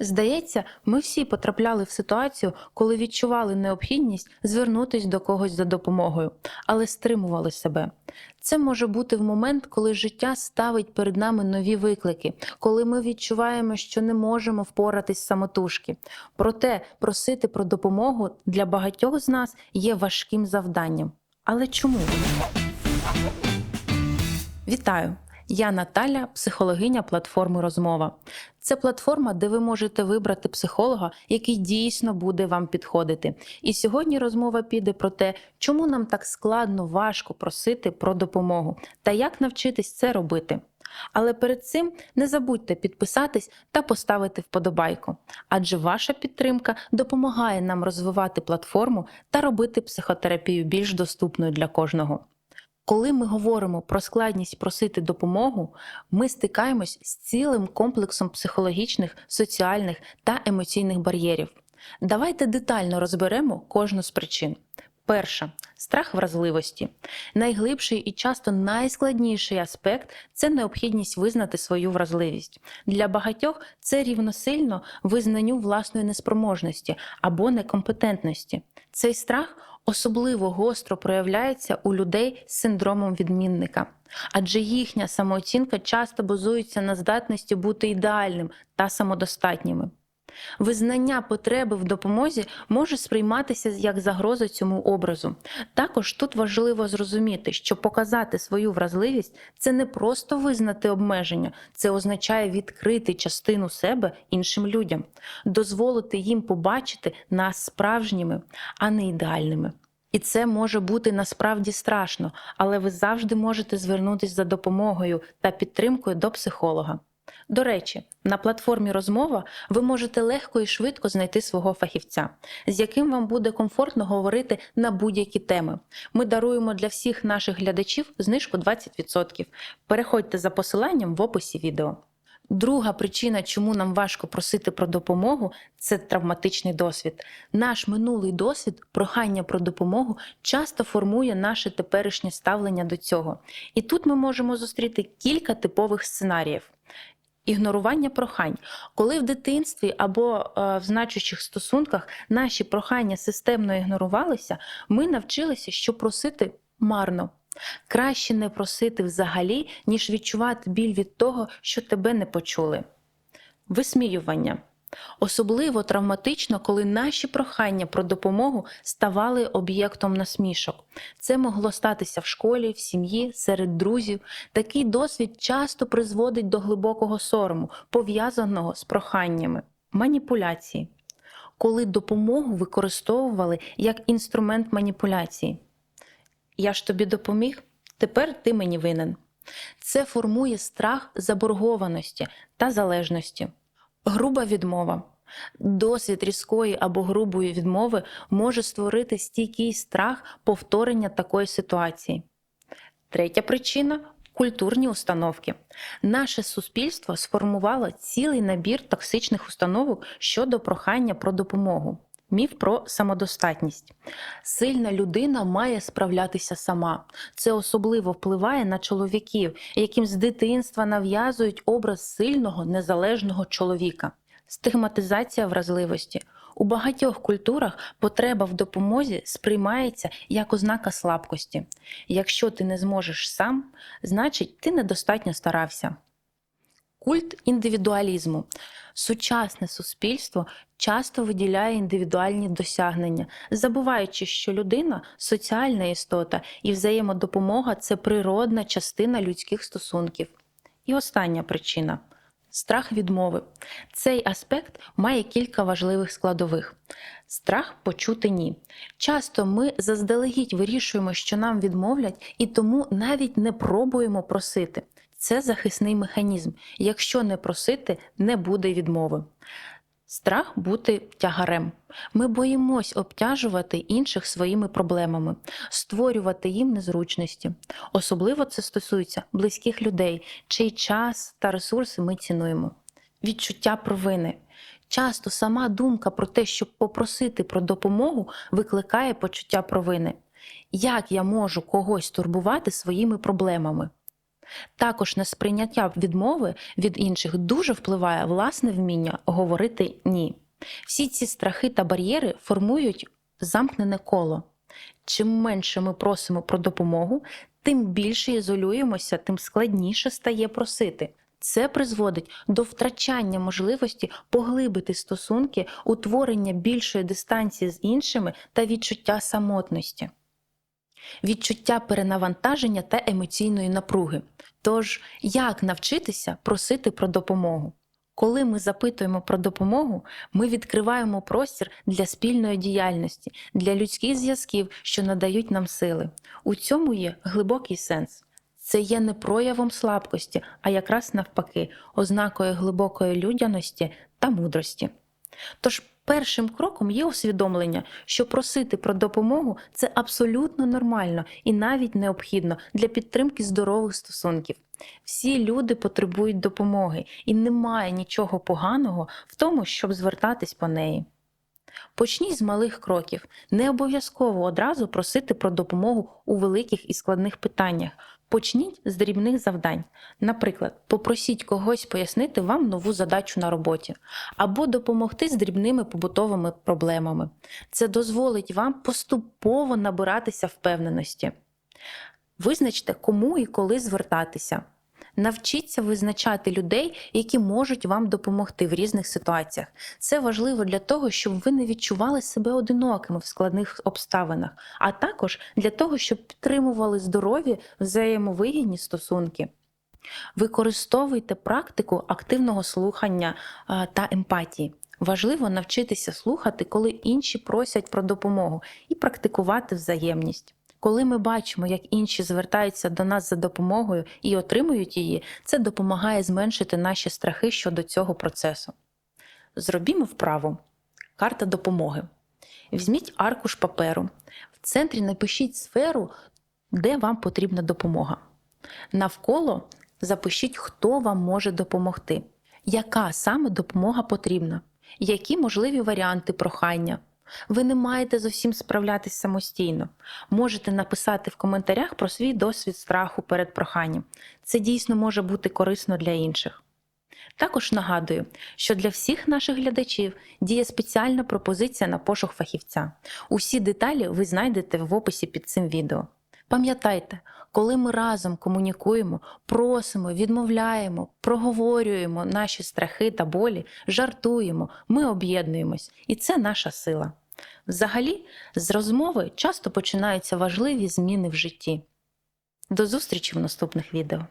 Здається, ми всі потрапляли в ситуацію, коли відчували необхідність звернутися до когось за допомогою, але стримували себе. Це може бути в момент, коли життя ставить перед нами нові виклики, коли ми відчуваємо, що не можемо впоратись самотужки. Проте просити про допомогу для багатьох з нас є важким завданням. Але чому? Вітаю! Я Наталя, психологиня платформи Розмова. Це платформа, де ви можете вибрати психолога, який дійсно буде вам підходити. І сьогодні розмова піде про те, чому нам так складно, важко просити про допомогу та як навчитись це робити. Але перед цим не забудьте підписатись та поставити вподобайку, адже ваша підтримка допомагає нам розвивати платформу та робити психотерапію більш доступною для кожного. Коли ми говоримо про складність просити допомогу, ми стикаємось з цілим комплексом психологічних, соціальних та емоційних бар'єрів. Давайте детально розберемо кожну з причин. Перша страх вразливості. Найглибший і часто найскладніший аспект це необхідність визнати свою вразливість. Для багатьох це рівносильно визнанню власної неспроможності або некомпетентності. Цей страх особливо гостро проявляється у людей з синдромом відмінника, адже їхня самооцінка часто базується на здатності бути ідеальним та самодостатніми. Визнання потреби в допомозі може сприйматися як загроза цьому образу. Також тут важливо зрозуміти, що показати свою вразливість це не просто визнати обмеження, це означає відкрити частину себе іншим людям, дозволити їм побачити нас справжніми, а не ідеальними. І це може бути насправді страшно, але ви завжди можете звернутися за допомогою та підтримкою до психолога. До речі, на платформі розмова ви можете легко і швидко знайти свого фахівця, з яким вам буде комфортно говорити на будь-які теми. Ми даруємо для всіх наших глядачів знижку 20%. Переходьте за посиланням в описі відео. Друга причина, чому нам важко просити про допомогу, це травматичний досвід. Наш минулий досвід, прохання про допомогу, часто формує наше теперішнє ставлення до цього. І тут ми можемо зустріти кілька типових сценаріїв. Ігнорування прохань, коли в дитинстві або е, в значущих стосунках наші прохання системно ігнорувалися, ми навчилися, що просити марно. Краще не просити взагалі, ніж відчувати біль від того, що тебе не почули. Висміювання. Особливо травматично, коли наші прохання про допомогу ставали об'єктом насмішок. Це могло статися в школі, в сім'ї, серед друзів. Такий досвід часто призводить до глибокого сорому, пов'язаного з проханнями, маніпуляції, коли допомогу використовували як інструмент маніпуляції. Я ж тобі допоміг, тепер ти мені винен. Це формує страх заборгованості та залежності. Груба відмова. Досвід різкої або грубої відмови може створити стійкий страх повторення такої ситуації. Третя причина культурні установки. Наше суспільство сформувало цілий набір токсичних установок щодо прохання про допомогу. Міф про самодостатність. Сильна людина має справлятися сама. Це особливо впливає на чоловіків, яким з дитинства нав'язують образ сильного незалежного чоловіка. Стигматизація вразливості. У багатьох культурах потреба в допомозі сприймається як ознака слабкості. Якщо ти не зможеш сам, значить ти недостатньо старався. Культ індивідуалізму. Сучасне суспільство часто виділяє індивідуальні досягнення, забуваючи, що людина соціальна істота і взаємодопомога це природна частина людських стосунків. І остання причина страх відмови. Цей аспект має кілька важливих складових. Страх почути ні. Часто ми заздалегідь вирішуємо, що нам відмовлять, і тому навіть не пробуємо просити. Це захисний механізм. Якщо не просити, не буде відмови. Страх бути тягарем. Ми боїмось обтяжувати інших своїми проблемами, створювати їм незручності. Особливо це стосується близьких людей, чий час та ресурси ми цінуємо. Відчуття провини. Часто сама думка про те, щоб попросити про допомогу, викликає почуття провини. Як я можу когось турбувати своїми проблемами? Також на сприйняття відмови від інших дуже впливає власне вміння говорити ні. Всі ці страхи та бар'єри формують замкнене коло. Чим менше ми просимо про допомогу, тим більше ізолюємося, тим складніше стає просити. Це призводить до втрачання можливості поглибити стосунки, утворення більшої дистанції з іншими та відчуття самотності, відчуття перенавантаження та емоційної напруги. Тож, як навчитися просити про допомогу? Коли ми запитуємо про допомогу, ми відкриваємо простір для спільної діяльності, для людських зв'язків, що надають нам сили. У цьому є глибокий сенс. Це є не проявом слабкості, а якраз навпаки, ознакою глибокої людяності та мудрості. Тож першим кроком є усвідомлення, що просити про допомогу це абсолютно нормально і навіть необхідно для підтримки здорових стосунків. Всі люди потребують допомоги, і немає нічого поганого в тому, щоб звертатись по неї. Почніть з малих кроків. Не обов'язково одразу просити про допомогу у великих і складних питаннях. Почніть з дрібних завдань. Наприклад, попросіть когось пояснити вам нову задачу на роботі або допомогти з дрібними побутовими проблемами. Це дозволить вам поступово набиратися впевненості. Визначте, кому і коли звертатися. Навчіться визначати людей, які можуть вам допомогти в різних ситуаціях. Це важливо для того, щоб ви не відчували себе одинокими в складних обставинах, а також для того, щоб підтримували здорові взаємовигідні стосунки. Використовуйте практику активного слухання та емпатії. Важливо навчитися слухати, коли інші просять про допомогу, і практикувати взаємність. Коли ми бачимо, як інші звертаються до нас за допомогою і отримують її, це допомагає зменшити наші страхи щодо цього процесу. Зробімо вправу. Карта допомоги. Візьміть аркуш паперу. В центрі напишіть сферу, де вам потрібна допомога. Навколо запишіть, хто вам може допомогти, яка саме допомога потрібна, які можливі варіанти прохання. Ви не маєте з усім справлятись самостійно. Можете написати в коментарях про свій досвід страху перед проханням. Це дійсно може бути корисно для інших. Також нагадую, що для всіх наших глядачів діє спеціальна пропозиція на пошук фахівця. Усі деталі ви знайдете в описі під цим відео. Пам'ятайте, коли ми разом комунікуємо, просимо, відмовляємо, проговорюємо наші страхи та болі, жартуємо, ми об'єднуємось, і це наша сила. Взагалі, з розмови часто починаються важливі зміни в житті. До зустрічі в наступних відео!